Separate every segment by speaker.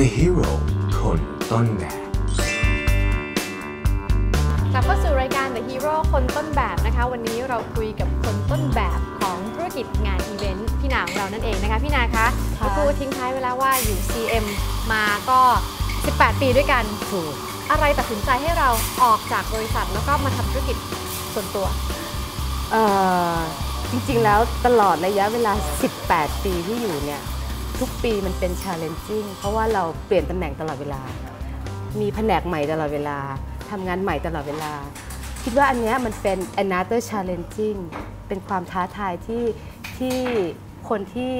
Speaker 1: The Hero คนต้นแบบ
Speaker 2: กลับเข้าสู่รายการ The Hero คนต้นแบบนะคะ วันนี้เราคุยกับคนต้นแบบของธุรกิจงานอีเวนต์พี่นาของเรานั่นเองนะคะ พี่นาคะ
Speaker 3: ค่ะ
Speaker 2: เมื่อครูทิ้งท้ายไว้แล้วว่าอยู่ CM มาก็ 18 ปีด้วยกัน
Speaker 3: ถูก
Speaker 2: อะไรตัดสินใจให้เราออกจากบริษัทแล้วก็มาทำธุรกิจส่วนตัว
Speaker 3: เอ่อจริงๆแล้วตลอดระยะเวลา 18 ปีที่อยู่เนี่ย ทุกปีมันเป็น challenging เพราะว่าเราเปลี่ยนตำแหน่งตลอดเวลา มีแผนกใหม่ตลอดเวลาทำงานใหม่ตลอดเวลา คิดว่าอันเนี้ยมันเป็น another challenging เป็นความท้าทายที่ที่คนที่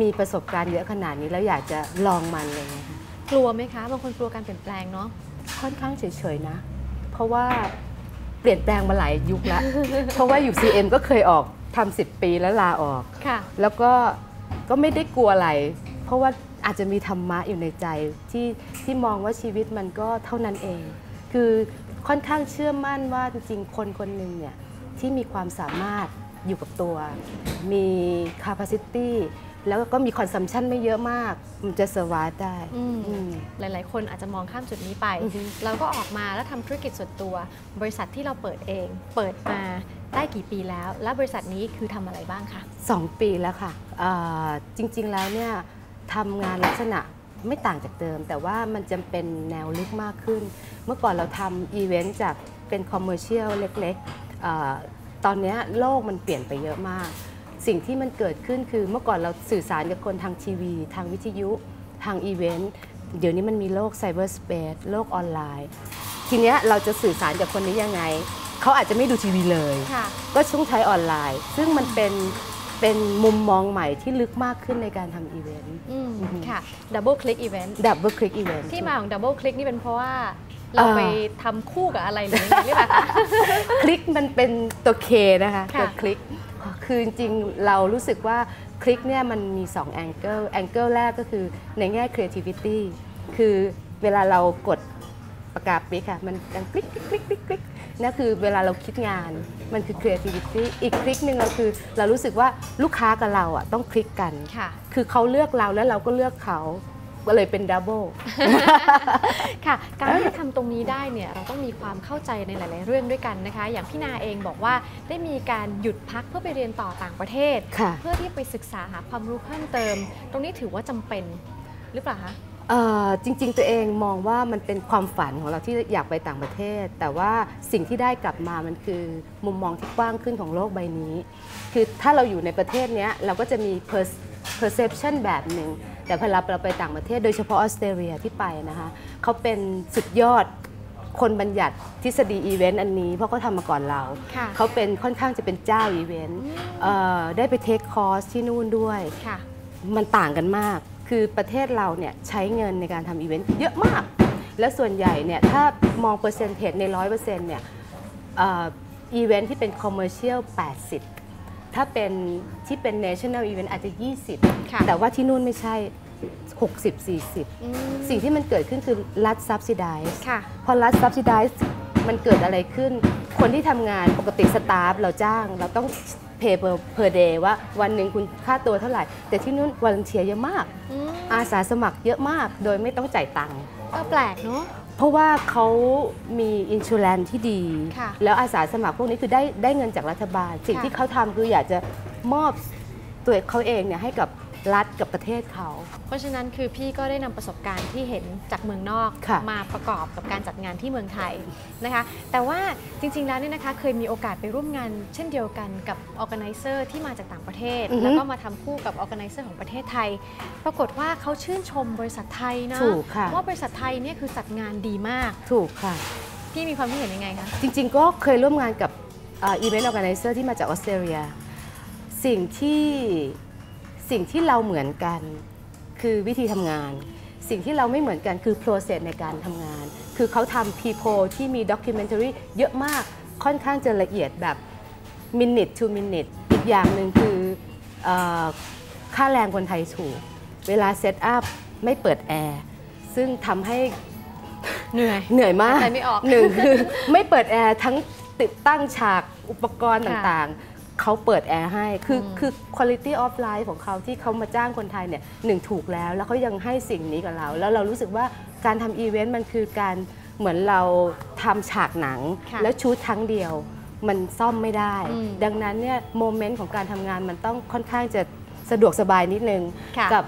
Speaker 3: มีประสบการณ์เยอะขนาดนี้แล้วอยากจะลองมันอะไรเลยค่ะ
Speaker 2: กลัวไหมคะบางคนกลัวการเปลี่ยนแปลงเนาะ
Speaker 3: ค่อนข้างเฉยๆนะ เพราะว่าเปลี่ยนแปลงมาหลายยุคแล้ว เพราะว่าอยู่ CM ก็เคยออก ทำสิปีแล้วลาออก
Speaker 2: ค่ะ
Speaker 3: แล้วก็ก็ไม่ได้กลัวอะไร เพราะว่าอาจจะมีธรรมะอยู่ในใจที่ที่มองว่าชีวิตมันก็เท่านั้นเอง คือค่อนข้างเชื่อมั่นว่าจริงๆ คนคนหนึ่งเนี่ยที่มีความสามารถอยู่กับตัว มี capacity แล้วก็มี consumption ไม่เยอะมาก มันจะ survive ได้
Speaker 2: อืม
Speaker 3: อืม
Speaker 2: หลาย ๆ คนอาจจะมองข้ามจุดนี้ไป
Speaker 3: อือฮึ
Speaker 2: เราก็ออกมาแล้วทำธุรกิจส่วนตัว บริษัทที่เราเปิดเอง เปิดมา ได้กี่ปีแล้ว และบริษัทนี้คือทำอะไรบ้างคะ
Speaker 3: สองปีแล้วค่ะจริงๆแล้วเนี่ยทำงานลักษณะไม่ต่างจากเดิม แต่ว่ามันจะเป็นแนวลึกมากขึ้น เมื่อก่อนเราทำอีเวนต์จากเป็นคอมเมอร์เชียลเล็กๆตอนนี้โลกมันเปลี่ยนไปเยอะมาก สิ่งที่มันเกิดขึ้นคือเมื่อก่อนเราสื่อสารกับคนทางทีวี ทางวิทยุทางอีเวนต์เดี๋ยวนี้มันมีโลกไซเบอร์สเปซโลกออนไลน์ ทีเนี้ยเราจะสื่อสารกับคนนี้ยังไง เขาอาจจะไม่ดูทีวีเลย
Speaker 2: ค่ะ
Speaker 3: ก็ต้องใช้ออนไลน์ ซึ่งมันเป็นเป็นมุมมองใหม่ที่ลึกมากขึ้นในการทำอีเวนต์
Speaker 2: อืม
Speaker 3: อือฮึ
Speaker 2: ค่ะ Double Click Event
Speaker 3: ดับเบิลคลิกอีเวนต์
Speaker 2: ที่มาของ Double Click นี่เป็นเพราะว่าเรา
Speaker 3: อ่า
Speaker 2: ไปทำคู่กับอะไรหรือยังไงหรือเปล่าคะ
Speaker 3: คลิกมันเป็นตัวเคนะคะ
Speaker 2: ค่ะ
Speaker 3: ตัวคลิกคือจริงๆเรารู้สึกว่าคลิกเนี่ยมันมี2แองเกิลแองเกิลแรกก็คือในแง่ creativity คือเวลาเรากดปากกาปิ๊กค่ะ มันดังคลิกคลิกคลิกคลิกคลิก นั่นคือเวลาเราคิดงาน มันคือ creativity อีกคลิกหนึ่งเราคือ เรารู้สึกว่าลูกค้ากับเราอะต้องคลิกกัน
Speaker 2: ค่ะ
Speaker 3: คือเขาเลือกเราแล้วเราก็เลือกเขาก็เลยเป็นดับเบิล
Speaker 2: ค่ะ การที่จะทำตรงนี้ได้เนี่ยเราต้องมีความเข้าใจในหลาย ๆ เรื่องด้วยกันนะคะ อย่างพี่นาเองบอกว่าได้มีการหยุดพักเพื่อไปเรียนต่อต่างประเทศ
Speaker 3: ค่ะ
Speaker 2: เพื่อที่ไปศึกษาหาความรู้เพิ่มเติม ตรงนี้ถือว่าจำเป็นหรือเปล่าคะ
Speaker 3: เอ่อ จริงๆ ตัวเองมองว่ามันเป็นความฝันของเราที่อยากไปต่างประเทศ แต่ว่าสิ่งที่ได้กลับมามันคือมุมมองที่กว้างขึ้นของโลกใบนี้ คือถ้าเราอยู่ในประเทศเนี้ยเราก็จะมี per- perception แบบหนึ่งแต่พอเราเราไปต่างประเทศ โดยเฉพาะออสเตรเลียที่ไปนะคะเขาเป็นสุดยอดคนบัญญัติทฤษฎีอีเวนต์อันนี้ เพราะเขาทำมาก่อนเรา
Speaker 2: ค่ะ
Speaker 3: เขาเป็นค่อนข้างจะเป็นเจ้าอีเวนต์เอ่อได้ไปเทคคอร์สที่นู่นด้วย
Speaker 2: ค่ะ
Speaker 3: มันต่างกันมาก คือประเทศเราเนี่ยใช้เงินในการทำอีเวนต์เยอะมาก และส่วนใหญ่เนี่ยถ้ามองเปอร์เซ็นต์เทในร้อยเปอร์เซ็นต์เนี่ยเอ่ออีเวนต์ที่เป็นคอมเมอร์เชียล80 ถ้าเป็นที่เป็น national event อาจจะ
Speaker 2: ค่ะ
Speaker 3: 20 แต่ว่าที่นู่นไม่ใช่ 60 40
Speaker 2: อืม
Speaker 3: สิ่งที่มันเกิดขึ้นคือรัฐ subsidize
Speaker 2: ค่ะ
Speaker 3: พอรัฐ subsidize มันเกิดอะไรขึ้น คนที่ทำงานปกติสตาฟเราจ้างเราต้อง pay per per day ว่าวันหนึ่งคุณค่าตัวเท่าไหร่ แต่ที่นู่นวอลเนเทียเยอะมาก
Speaker 2: อืม
Speaker 3: อาสาสมัครเยอะมาก โดยไม่ต้องจ่ายตังค์
Speaker 2: เออแปลกเนาะ
Speaker 3: เพราะว่าเขามีอินชูแลนที่ดี
Speaker 2: ค่ะ
Speaker 3: แล้วอาสาสมัครพวกนี้คือได้ได้เงินจากรัฐบาล สิ่ง
Speaker 2: ค่ะ
Speaker 3: ที่เขาทำคืออยากจะมอบตัวเขาเองเนี่ยให้กับ รัฐกับประเทศเขา
Speaker 2: เพราะฉะนั้นคือพี่ก็ได้นำประสบการณ์ที่เห็นจากเมืองนอก
Speaker 3: ค่ะ
Speaker 2: มาประกอบกับการจัดงานที่เมืองไทยนะคะ แต่ว่าจริงๆแล้วเนี่ยนะคะเคยมีโอกาสไปร่วมงาน เช่นเดียวกันกับ organizer ที่มาจากต่างประเทศ
Speaker 3: อือฮึ
Speaker 2: แล้วก็มาทำคู่กับ organizer ของประเทศไทย ปรากฏว่าเขาชื่นชมบริษัทไทยนะ
Speaker 3: ถูกค่ะ
Speaker 2: ว่าบริษัทไทยเนี่ยคือจัดงานดีมาก
Speaker 3: ถูกค่ะ
Speaker 2: พี่มีความคิดเห็นยังไงคะ
Speaker 3: จริง ๆ ก็เคยร่วมงานกับอีเวนต์ออแกไนเซอร์ที่มาจากออสเตรเลียสิ่งที่ สิ่งที่เราเหมือนกันคือวิธีทำงาน สิ่งที่เราไม่เหมือนกันคือ process ในการทำงาน คือเขาทำ people ที่มี documentary เยอะมากค่อนข้างจะละเอียดแบบ minute to minute อีกอย่างหนึ่งคือเออค่าแรงคนไทยถูก เวลาเซตอัพไม่เปิดแอร์ซึ่งทำให้
Speaker 2: เหนื่อย
Speaker 3: เหนื่อยมาก
Speaker 2: หายใจไม่ออก
Speaker 3: หนึ่งคือไม่เปิดแอร์ทั้งติดตั้งฉากอุปกรณ์
Speaker 2: ค่ะ
Speaker 3: ต่างๆ เขาเปิดแอร์ให้ คือ
Speaker 2: อืม
Speaker 3: คือ quality of life ของเขาที่เขามาจ้างคนไทยเนี่ยหนึ่งถูกแล้ว แล้วเขายังให้สิ่งนี้กับเรา แล้วเรารู้สึกว่าการทำอีเวนต์มันคือการเหมือนเราทำฉากหนัง
Speaker 2: ค่ะ
Speaker 3: แล้วชูตครั้งเดียว มันซ่อมไม่ได้
Speaker 2: อืม
Speaker 3: ดังนั้นเนี่ยโมเมนต์ของการทำงานมันต้องค่อนข้างจะสะดวกสบายนิดนึง
Speaker 2: ค่ะ
Speaker 3: กับ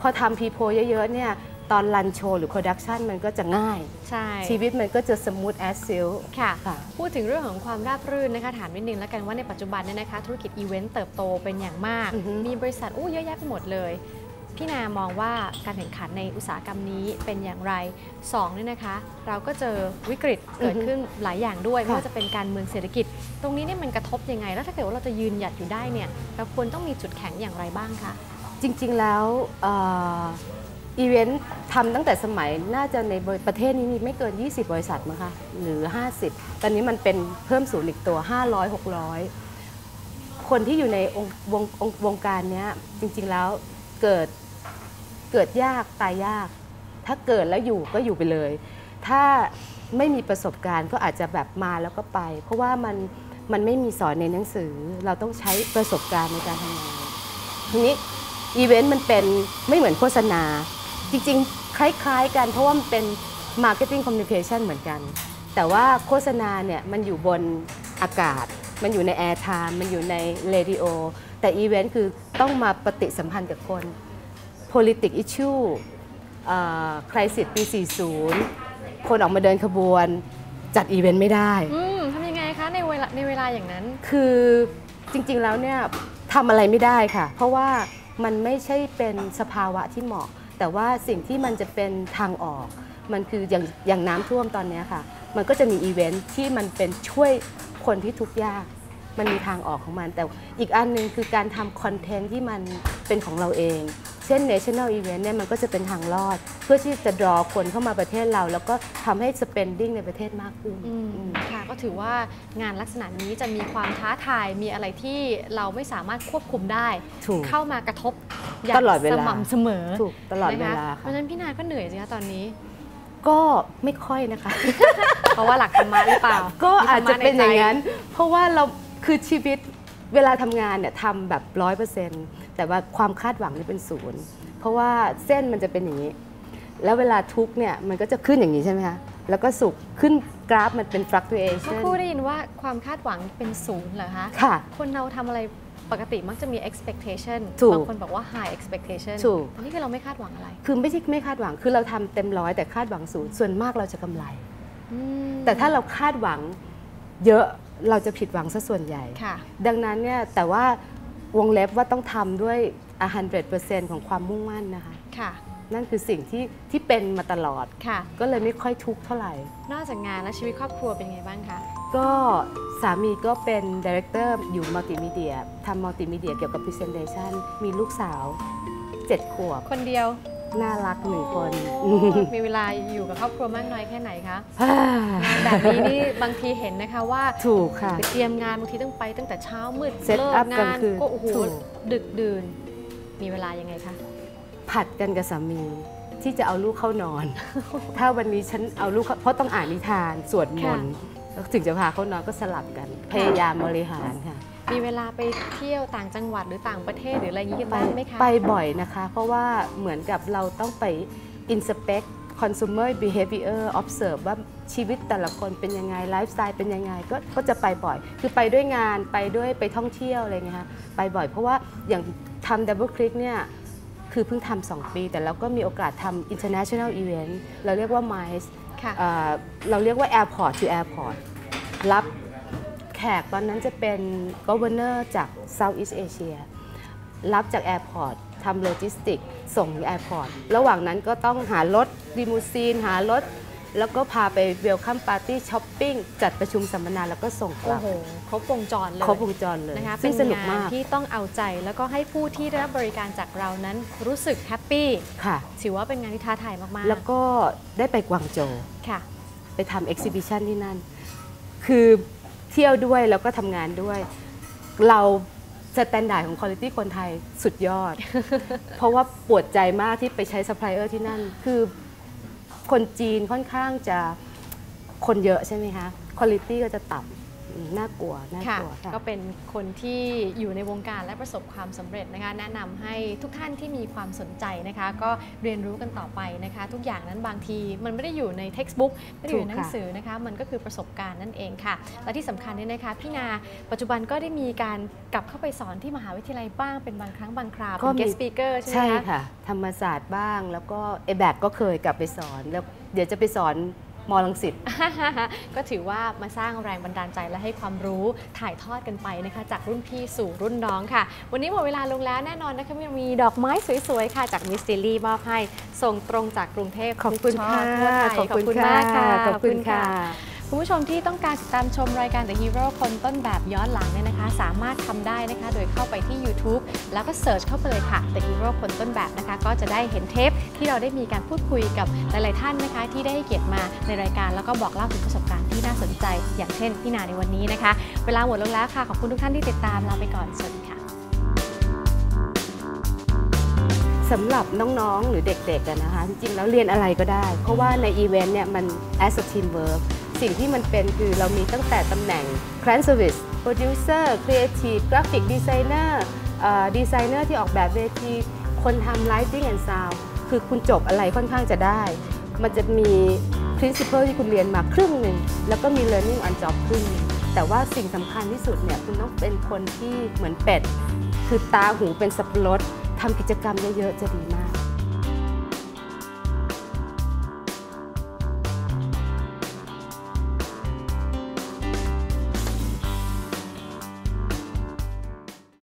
Speaker 3: พอทำพีโพเยอะๆเนี่ย ตอนรันโชว์หรือโปรดักชันมันก็จะง่าย
Speaker 2: ใช่
Speaker 3: ชีวิตมันก็จะสมูทแอสซิล
Speaker 2: ค่ะ
Speaker 3: ค่ะ
Speaker 2: พูดถึงเรื่องของความราบรื่นนะคะ ถามนิดนึงแล้วกันว่าในปัจจุบันเนี่ยนะคะ ธุรกิจอีเวนต์เติบโตเป็นอย่างมาก
Speaker 3: อือฮึ
Speaker 2: มีบริษัทอู้เยอะแยะไปหมดเลย พี่นามองว่าการแข่งขันในอุตสาหกรรมนี้เป็นอย่างไรสองเนี่ยนะคะ เราก็เจอวิกฤตเกิดขึ้นหลายอย่างด้วยไม่ว่าจะเป็นการเมืองเศรษฐกิจ ตรงนี้เนี่ยมันกระทบยังไง แล้วถ้าเกิดว่าเราจะยืนหยัดอยู่ได้เนี่ยเราควรต้องมีจุดแข็งอย่างไรบ้างคะ
Speaker 3: จริงๆแล้วเอ่อ อีเวนต์ทำตั้งแต่สมัยน่าจะในประเทศนี้มีไม่เกิน 20 บริษัทมั้งคะหรือ 50 ตอนนี้มันเป็นเพิ่มสูงอีกตัว 500 600 คนที่อยู่ในองวงองวงการเนี้ยจริง ๆแล้วเกิดเกิดยากตายยาก ถ้าเกิดแล้วอยู่ก็อยู่ไปเลย ถ้าไม่มีประสบการณ์ก็อาจจะแบบมาแล้วก็ไป เพราะว่ามันมันไม่มีสอนในหนังสือเราต้องใช้ประสบการณ์ในการทำงานทีนี้อีเวนต์มันเป็นไม่เหมือนโฆษณา จริงๆ คล้ายๆ กันเพราะว่ามันเป็น Marketing Communication เหมือนกัน แต่ว่าโฆษณาเนี่ยมันอยู่บนอากาศ มันอยู่ใน Air Time มันอยู่ในเรดิโอแต่อีเวนต์คือต้องมาปฏิสัมพันธ์กับคน Politic Issue ใครสิทธิ์ปี 40 คนออกมาเดินขบวน จัดอีเวนต์ไม่ได้
Speaker 2: อืมทำยังไงคะในเวลาในเวลาอย่างนั้น
Speaker 3: คือจริงๆแล้วเนี่ยทำอะไรไม่ได้ค่ะ เพราะว่ามันไม่ใช่เป็นสภาวะที่เหมาะ แต่ว่าสิ่งที่มันจะเป็นทางออก มันคืออย่างอย่างน้ำท่วมตอนนี้ค่ะ มันก็จะมีอีเวนท์ที่มันเป็นช่วยคนที่ทุกข์ยาก มันมีทางออกของมัน แต่อีกอันหนึ่งคือการทำคอนเทนต์ที่มันเป็นของเราเอง เช่น national event เนี่ยมันก็จะเป็นทางรอด เพื่อที่จะ draw คนเข้ามาประเทศเรา แล้วก็ทำให้ spending ในประเทศมากขึ้น
Speaker 2: อืม
Speaker 3: อืม
Speaker 2: ค่ะก็ถือว่างานลักษณะนี้จะมีความท้าทายมีอะไรที่เราไม่สามารถควบคุมได้
Speaker 3: ถูก
Speaker 2: เข้ามากระทบอย่าง
Speaker 3: ตลอดเวลา
Speaker 2: สม่ำเสมอ
Speaker 3: ถูกตลอดเว
Speaker 2: นะคะ
Speaker 3: ลา
Speaker 2: เพ
Speaker 3: ค่ะ
Speaker 2: ราะฉะนั้นพี่นาก็เหนื่อยสิคะตอนนี้
Speaker 3: ก็ไม่ค่อยนะคะ
Speaker 2: เพราะว่าหลักธรรมะหรือเปล่า
Speaker 3: ก็อาจจะเป็นอย่าง
Speaker 2: นั้น
Speaker 3: นั้นเพราะว่าเราคือชีวิตเวลาทำงานเนี่ยทำแบบร้อยเปอร์เซ็นต์ แต่ว่าความคาดหวังนี่เป็นศูนย์ เพราะว่าเส้นมันจะเป็นอย่างนี้ แล้วเวลาทุกข์เนี่ยมันก็จะขึ้นอย่างนี้ใช่ไหมคะ แล้วก็สุขขึ้นกราฟมันเป็น
Speaker 2: เมื่อ
Speaker 3: fluctuation
Speaker 2: ครู่ได้ยินว่าความคาดหวังเป็นศูนย์เหรอคะ
Speaker 3: ค่ะ
Speaker 2: คนเราทำอะไรปกติมักจะมี expectation
Speaker 3: ถูก
Speaker 2: บางคนบอกว่า high expectation
Speaker 3: ถูก
Speaker 2: อันนี้คือเราไม่คาดหวังอะไร
Speaker 3: คือไม่ใช่ไม่คาดหวัง คือเราทำเต็มร้อยแต่คาดหวังศูนย์ ส่วนมากเราจะกำไร
Speaker 2: อืม
Speaker 3: แต่ถ้าเราคาดหวังเยอะเราจะผิดหวังซะส่วนใหญ่
Speaker 2: ค่ะ
Speaker 3: ดังนั้นเนี่ยแต่ว่า วงเล็บว่าต้องทำด้วย 100%ของความมุ่งมั่นนะคะ
Speaker 2: ค่ะ
Speaker 3: นั่นคือสิ่งที่ที่เป็นมาตลอด
Speaker 2: ค่ะ
Speaker 3: ก็เลยไม่ค่อยทุกข์เท่าไหร่
Speaker 2: นอกจากงานและชีวิตครอบครัวเป็นไงบ้างคะ
Speaker 3: ก็สามีก็เป็นดีเรคเตอร์อยู่มัลติมีเดียทำมัลติมีเดียเกี่ยวกับ Presentation มีลูกสาว 7 ขวบ
Speaker 2: คนเดียว
Speaker 3: น่ารักหนึ่งคน
Speaker 2: มีเวลาอยู่กับครอบครัวมากน้อยแค่ไหนคะแบบนี้นี่บางทีเห็นนะคะว่า
Speaker 3: ถูกค่ะ
Speaker 2: ไปเตรียมงานบางทีต้องไปตั้งแต่เช้ามืด
Speaker 3: Set
Speaker 2: เลิก
Speaker 3: up กลาง
Speaker 2: งาน
Speaker 3: คืน
Speaker 2: ก็โอ้โห
Speaker 3: ถูก
Speaker 2: ดึกดื่น มีเวลายังไงคะ
Speaker 3: ผัดกันกับสามีที่จะเอาลูกเข้านอน ถ้าวันนี้ฉันเอาลูกเข้าเพราะต้องอ่านนิทานสวดมนต์แล้วถึงจะพาเขานอนก็สลับกัน พยายามบริหารค่ะ
Speaker 2: มีเวลาไปเที่ยวต่างจังหวัดหรือต่างประเทศหรืออะไรอย่างนี้กัน
Speaker 3: ไป
Speaker 2: บ้างไหมคะ
Speaker 3: ไปบ่อยนะคะ เพราะว่าเหมือนกับเราต้องไป inspect consumer behavior observe ว่าชีวิตแต่ละคนเป็นยังไง ไลฟ์สไตล์เป็นยังไงก็ก็จะไปบ่อย คือไปด้วยงานไปด้วยไปท่องเที่ยวอะไรเงี้ยค่ะไปบ่อยเพราะว่าอย่างทำ double click เนี่ยคือเพิ่งทำสองปี แต่เราก็มีโอกาสทำ international event เราเรียกว่า MICE
Speaker 2: ค่ะ
Speaker 3: เอ่อเราเรียกว่า airport to airport รับแข กตอนนั้นจะเป็น governor จาก Southeast Asia รับจากแอร์พอร์ตทำโลจิสติก ส่งแอร์พอร์ต ระหว่างนั้นก็ต้องหารถดิมูซีน หารถ แล้วก็พาไปเวลคัมปาร์ตี้ช้อปปิ้ง จัดประชุมสัมมนาแล้วก็ส่งก
Speaker 2: โอ้
Speaker 3: ลับ
Speaker 2: โห ครบวงจรเลย
Speaker 3: ครบวงจรเลย
Speaker 2: นะคะ
Speaker 3: ซึ่
Speaker 2: เป็
Speaker 3: ง
Speaker 2: น
Speaker 3: สนุก
Speaker 2: งาน
Speaker 3: มาก
Speaker 2: ที่ต้องเอาใจแล้วก็ให้ผู้ที่ได้รับบริการจากเรานั้นรู้สึกแฮปปี้
Speaker 3: ค่ะ
Speaker 2: ถือว่าเป็นงานที่ท้าทายมากๆ
Speaker 3: แล้วก็ได้ไปกวางโจว
Speaker 2: ค่ะ
Speaker 3: ไปทำเอ็กซิบิชันที่นั่น คือ เที่ยวด้วยแล้วก็ทำงานด้วย เราสแตนดาร์ดของคุณภาพคนไทยสุดยอด เพราะว่าปวดใจมากที่ไปใช้ซัพพลายเออร์ที่นั่น คือคนจีนค่อนข้างจะคนเยอะใช่ไหมคะคุณภาพก็จะต่ำ น่ากลัวน่า
Speaker 2: ค่ะ
Speaker 3: กลัวค่ะ
Speaker 2: ก็เป็นคนที่อยู่ในวงการและประสบความสำเร็จนะคะ แนะนำให้ทุกท่านที่มีความสนใจนะคะ ก็เรียนรู้กันต่อไปนะคะ ทุกอย่างนั้นบางทีมันไม่ได้อยู่ใน textbook ไม่ได้อยู่ในหนังสือนะคะ มันก็คือประสบการณ์นั่นเองค่ะ และที่สำคัญเนี่ยนะคะพี่นาปัจจุบันก็ได้มีการกลับเข้าไปสอนที่มหาวิทยาลัยบ้างเป็นบางครั้งบางคราว
Speaker 3: ก็
Speaker 2: เป็น
Speaker 3: มี
Speaker 2: guest speaker ใช่ไหม
Speaker 3: ใช่
Speaker 2: คะ
Speaker 3: ค่ะธรรมศาสตร์บ้างแล้วก็เอแบกก็เคยกลับไปสอนแล้วเดี๋ยวจะไปสอน มอลังสิต
Speaker 2: ก็ถือว่ามาสร้างแรงบันดาลใจและให้ความรู้ถ่ายทอดกันไปนะคะ จากรุ่นพี่สู่รุ่นน้องค่ะ วันนี้หมดเวลาลงแล้วแน่นอนนะคะมีดอกไม้สวยๆ ค่ะ จากมิสซิลี่มอบให้ส่งตรงจากกรุงเทพ
Speaker 3: ขอบคุณ
Speaker 2: ทุกช่
Speaker 3: ค่ะ
Speaker 2: ทั่วไทย
Speaker 3: ขอบคุณ
Speaker 2: มากค่ะ
Speaker 3: ขอบคุณค่ะ
Speaker 2: คุณผู้ชมที่ต้องการติดตามชมรายการ The Hero คนต้นแบบย้อนหลังเนี่ยนะคะ สามารถทำได้นะคะ โดยเข้าไปที่ YouTube แล้วก็เสิร์ชเข้าไปเลยค่ะ The Hero คนต้นแบบนะคะ ก็จะได้เห็นเทปที่เราได้มีการพูดคุยกับหลาย ๆ ท่านนะคะ ที่ได้เกียรติมาในรายการแล้วก็บอกเล่าถึงประสบการณ์ที่น่าสนใจ อย่างเช่นพี่นาในวันนี้นะคะ เวลาหมดลงแล้วค่ะขอบคุณทุกท่านที่ติดตามลาไปก่อนสวัสดีค่ะ
Speaker 3: สำหรับน้อง ๆ หรือเด็กๆนะคะจริงๆแล้วเรียนอะไรก็ได้ เพราะว่าในอีเวนต์เนี่ยมัน as a team work สิ่งที่มันเป็นคือเรามีตั้งแต่ตำแหน่ง client service producer creative graphic designer ดีไซเนอร์ที่ออกแบบเวที คนทำ lighting and sound คือคุณจบอะไรค่อนข้างจะได้ มันจะมี principle ที่คุณเรียนมาครึ่งหนึ่ง แล้วก็มี learning on job ครึ่งนึงแต่ว่าสิ่งสำคัญที่สุดเนี่ยคุณต้องเป็นคนที่เหมือนเป็ด คือตาหูเป็นสับปะรดทำกิจกรรมเยอะๆจะดีมาก